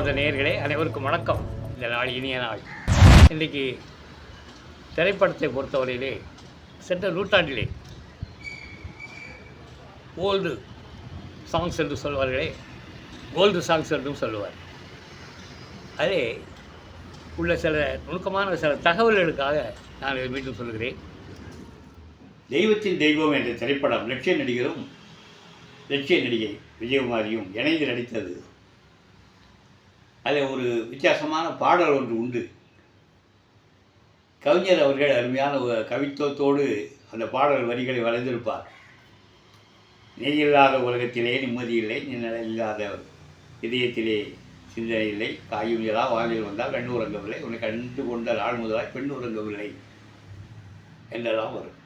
அன்பார்ந்த நேர்களே அனைவருக்கும் வணக்கம். இந்த நாள் இனிய நாள். இன்றைக்கி திரைப்படத்தை பொறுத்தவரையிலே சென்ற நூற்றாண்டிலே ஓல்டு சாங்ஸ் என்று சொல்வார்களே ஓல்டு சாங்ஸ் என்றும் சொல்லுவார். அதே உள்ள சில நுணுக்கமான சில தகவல்களுக்காக நான் இதை மீண்டும் சொல்கிறேன். தெய்வத்தின் தெய்வம் என்ற திரைப்படம் லட்சிய நடிகரும் லட்சிய நடிகை விஜயகுமாரியும் இணைந்து நடித்தது அதில் ஒரு வித்தியாசமான பாடல் ஒன்று உண்டு. கவிஞர் அவர்கள் அருமையான ஒரு கவித்துவத்தோடு அந்த பாடல் வரிகளை வரைந்திருப்பார். நீ இல்லாத உலகத்திலே நிம்மதி இல்லை நிழல் இல்லாத இதயத்திலே சிந்தனை இல்லை காயும் இலா வாழ்வில் வந்தால் கண்ணு உறங்கவில்லை உன்னை கண்டு கொண்ட நாள் முதலாய் பெண் உறங்கவில்லை என்றெல்லாம் வரும்.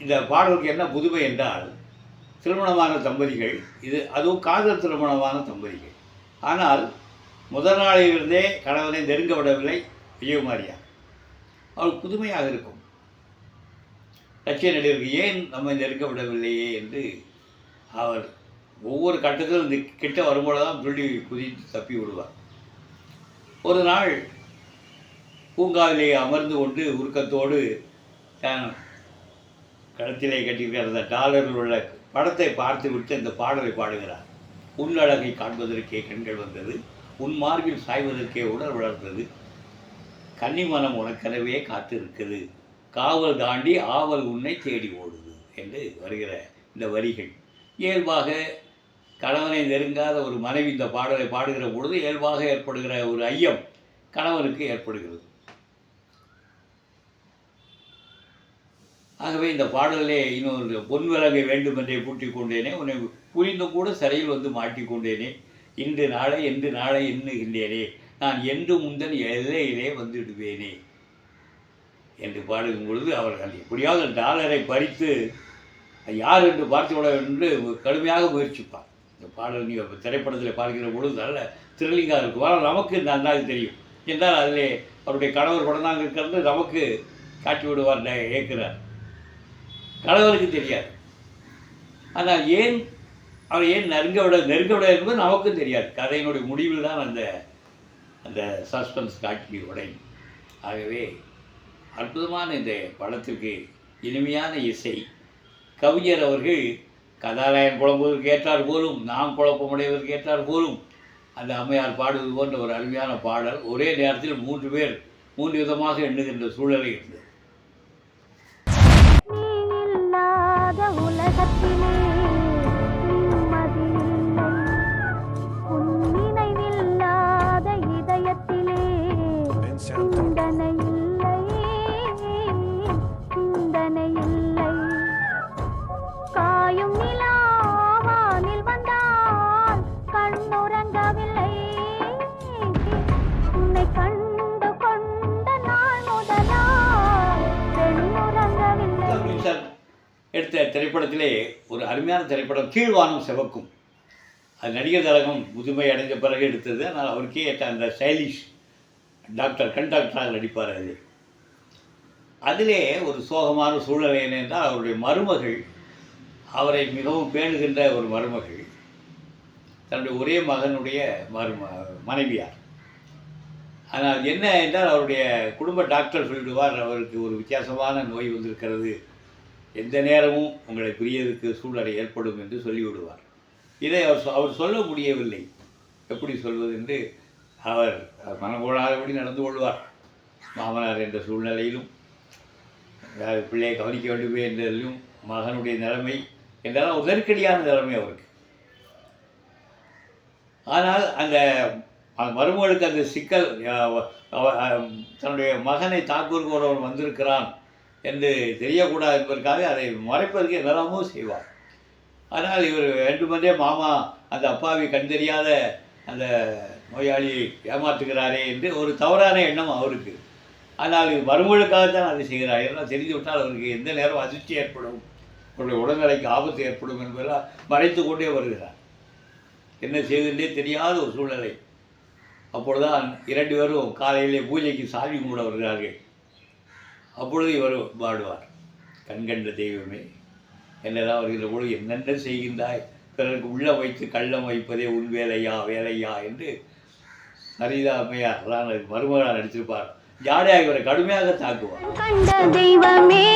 இந்த பாடலுக்கு என்ன புதுமை என்றால் திருமணமான தம்பதிகள் இது அதுவும் காதல் திருமணமான தம்பதிகள். ஆனால் முதல் நாளிலிருந்தே கணவனை நெருங்க விடவில்லை விஜயகுமாரியா அவள் புதுமையாக இருக்கும். லட்சிய நடிகருக்கு ஏன் நம்மை நெருங்க விடவில்லையே என்று அவர் ஒவ்வொரு கட்டத்திலும் இந்த கிட்ட வரும்போதுதான் துள்ளி குதித்து தப்பி விடுவார். ஒரு நாள் பூங்காவிலே அமர்ந்து கொண்டு உருக்கத்தோடு தான் கழுத்திலே கட்டியிருக்கிற அந்த டாலரில் உள்ள படத்தை பார்த்து விட்டு அந்த பாடலை பாடுகிறார். உன் அழகை காண்பதற்கே கண்கள் வந்தது உன் மார்பில் சாய்வதற்கே உடல் வளர்ந்தது. கன்னிமனம் உனக்கெனவே காத்திருக்குது காவல் தாண்டி ஆவல் உன்னை தேடி ஓடுது என்று வருகிற இந்த வரிகள். இயல்பாக கணவனை நெருங்காத ஒரு மனைவி இந்த பாடலை பாடுகிற பொழுது இயல்பாக ஏற்படுகிற ஒரு ஐயம் கணவனுக்கு ஏற்படுகிறது. ஆகவே இந்த பாடலே இன்னொரு பொன் விலகை வேண்டும் என்றே பூட்டிக் கொண்டேனே உன்னை புரிந்தும் கூட சிறையில் வந்து மாட்டிக்கொண்டேனே. இன்று நாளை என்று நாளை எண்ணுகின்றேனே. நான் என்று முந்தன் எல்லையிலே வந்துடுவேனே என்று பாடுகும் பொழுது அவர்கள் எப்படியாவது டாலரை பறித்து யார் என்று பார்த்து விட என்று கடுமையாக முயற்சிப்பார். இந்த பாடல் நீங்கள் திரைப்படத்தில் பார்க்கிற பொழுது நல்ல த்ரில்லிங்காக இருக்கும் ஆனால் நமக்கு நன்றாக தெரியும். என்றால் அதிலே அவருடைய கணவர் உடனாங்க இருக்கிறது நமக்கு காட்டி விடுவார் ஏற்கிறார் கணவருக்கு தெரியாது. ஆனால் ஏன் அவர் ஏன் நெருங்க விட நெருங்க விட என்பது நமக்கும் தெரியாது. கதையினுடைய முடிவில் தான் அந்த அந்த சஸ்பென்ஸ் காட்சி உடையும். ஆகவே அற்புதமான இந்த படத்திற்கு இனிமையான இசை. கவிஞர் அவர்கள் கதாநாயகன் குழம்புவதற்கு ஏற்றார் போலும் நாம் குழப்பமுடையவருக்கு ஏற்றார் போலும் அந்த அம்மையார் பாடுவது போன்ற ஒரு அருமையான பாடல் ஒரே நேரத்தில் மூன்று பேர் மூன்று விதமாக எண்ணுகின்ற சூழலை இருந்தது. எடுத்த திரைப்படத்திலே ஒரு அருமையான திரைப்படம் கீழ்வானம் சிவக்கும். அது நடிகர் தலகம் முதுமை அடைந்த பிறகு எடுத்தது. ஆனால் அவருக்கே ஏற்ற அந்த ஸ்டைலிஷ் டாக்டர் கண் டாக்டராக நடிப்பார் அது. அதிலே ஒரு சோகமான சூழ்நிலை என்னென்றால் அவருடைய மருமகள் அவரை மிகவும் பேணுகின்ற ஒரு மருமகள் தன்னுடைய ஒரே மகனுடைய மரும மனைவியார். ஆனால் என்ன என்றால் அவருடைய குடும்ப டாக்டர் சொல்லிடுவார் அவருக்கு ஒரு வித்தியாசமான நோய் வந்திருக்கிறது. எந்த நேரமும் உங்களை புரியதுக்கு சூழ்நிலை ஏற்படும் என்று சொல்லிவிடுவார். இதை அவர் சொ- அவர் சொல்ல முடியவில்லை. எப்படி சொல்வது என்று அவர் மனங்கோடாதபடி நடந்து கொள்வார். மாமனார் என்ற சூழ்நிலையிலும் பிள்ளையை கவனிக்க வேண்டுமே என்றதிலும் மகனுடைய நிலைமை என்றெல்லாம் ஒரு நெருக்கடியான நிலைமை அவருக்கு. ஆனால் அந்த மருமகளுக்கு அந்த சிக்கல் தன்னுடைய மகனை தாக்குவதற்கு ஒருவன் வந்திருக்கிறான். என்று தெரியக்கூடாது என்பதற்காக அதை மறைப்பதற்கு என்னெல்லாமோ செய்வார். ஆனால் இவர் வேண்டுமென்றே மாமா அந்த அப்பாவி கண் தெரியாத அந்த நோயாளி ஏமாற்றுகிறாரே என்று ஒரு தவறான எண்ணம் அவருக்கு. ஆனால் இது மருமகளுக்காகத்தான் அதை செய்கிறார். எல்லாம் தெரிந்து விட்டால் அவருக்கு எந்த நேரம் அதிர்ச்சி ஏற்படும் அவருடைய உடல்நிலைக்கு ஆபத்து ஏற்படும் என்பதெல்லாம் மறைத்து கொண்டே வருகிறார். என்ன செய்வதென்றே தெரியாத ஒரு சூழ்நிலை. அப்பொழுதுதான் இரண்டு பேரும் காலையிலே பூஜைக்கு சாமி கும்பிட வருகிறார்கள். அப்பொழுது இவர் பாடுவார் கண்கண்ட தெய்வமே என்னதான் வருகிற பொழுது என்னென்ன செய்கின்றாய்? பிறருக்கு உள்ள வைத்து கள்ளம் வைப்பதே உன் வேலையா வேலையா? என்று சரிதா அம்மையார் தான் மருமகனார் நடிச்சிருப்பார். ஜாடையா இவரை கடுமையாக தாக்குவார். கண்ட தெய்வமே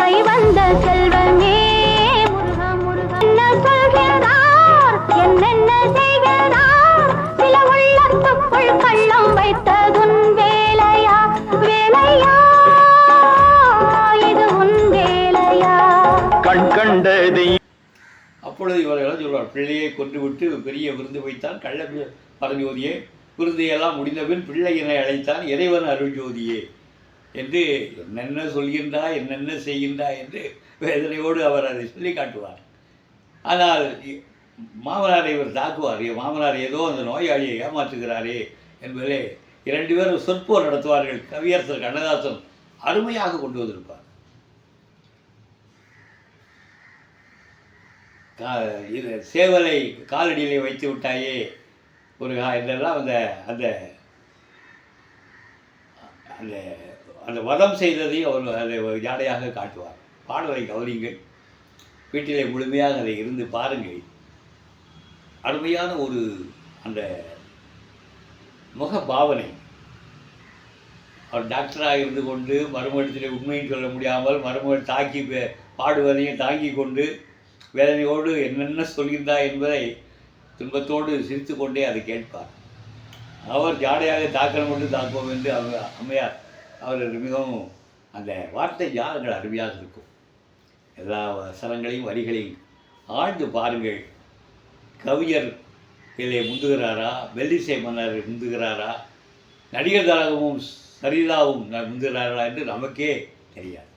கை வந்த செல்வமே முருகா முருகா என்ன சொல்கிறார்? என்னென்ன செய்கிறார்? கண் கண்டதை. அப்பொழுது இவர்கள் சொல்வார் பிள்ளையை கொண்டுவிட்டு பெரிய விருந்து வைத்தான். கள்ள பரஞ்சோதியே விருந்தையெல்லாம் முடிந்தபின் பிள்ளையினை அழைத்தான். இறைவன் அருள்ஜோதியே என்று என்னென்ன சொல்கின்றா என்னென்ன செய்கின்றா என்று வேதனையோடு அவர் அதை சொல்லி காட்டுவார். ஆனால் மாமனாரை இவர் தாக்குவார். மாமனார் ஏதோ அந்த நோயாளியை ஏமாற்றுகிறாரே என்பதிலே இரண்டு பேரும் சொற்போர் நடத்துவார்கள். கவியரசர் கண்ணதாசன் அருமையாக கொண்டு வந்திருப்பார். இது சேவலை காலடியிலே வைத்து விட்டாயே. ஒரு இதெல்லாம் அந்த அந்த அந்த அந்த வதம் செய்ததையும் அவர் அதை ஜாடையாக காட்டுவார். பாடலை கவனிங்கள் வீட்டிலே முழுமையாக அதை இருந்து பாருங்கள். அருமையான ஒரு அந்த முக பாவனை அவர் டாக்டராக இருந்து கொண்டு மருமகத்திலே உண்மையும் சொல்ல முடியாமல் மருமகள் தாக்கி பாடுவதையும் தாங்கி கொண்டு வேதனையோடு என்னென்ன சொல்கின்றா என்பதை துன்பத்தோடு சிரித்து கொண்டே அதை கேட்பார். அவர் ஜாடையாக தாக்கணும் கொண்டு தாக்குவோம் என்று அவர் அம்மையார் அவர்கள் மிகவும் அந்த வார்த்தை ஜாதங்கள் அருமையாக இருக்கும். எல்லா வசனங்களையும் வரிகளையும் ஆழ்ந்து பாருங்கள். கவிஞர் இதிலே முந்துகிறாரா? வெள்ளிசை மன்னர் முந்துகிறாரா? நடிகர் தலகமும் சரிதாவும் முந்துகிறாரா என்று நமக்கே தெரியாது.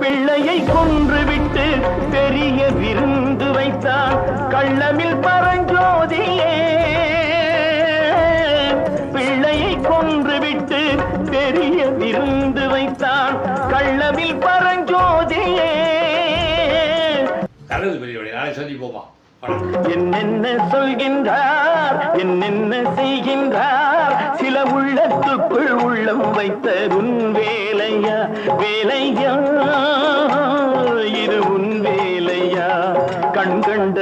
பிள்ளையை கொன்றுவிட்டு பெரிய விருந்து வைத்தான் கள்ளமில் பரஞ்சோதியே. பிள்ளையை கொன்றுவிட்டு பெரிய விருந்து வைத்தான் கள்ளமில் பரஞ்சோதியே. தரது பெரியவழி நாளை சந்திப்போமா? என்னென்ன சொல்கின்றார்? என்னென்ன செய்கின்றார். சில உள்ளத்துக்குள் உள்ளம் வைத்த உன் வேலையா? வேலையா? இது உன் வேலையா? கண் கண்ட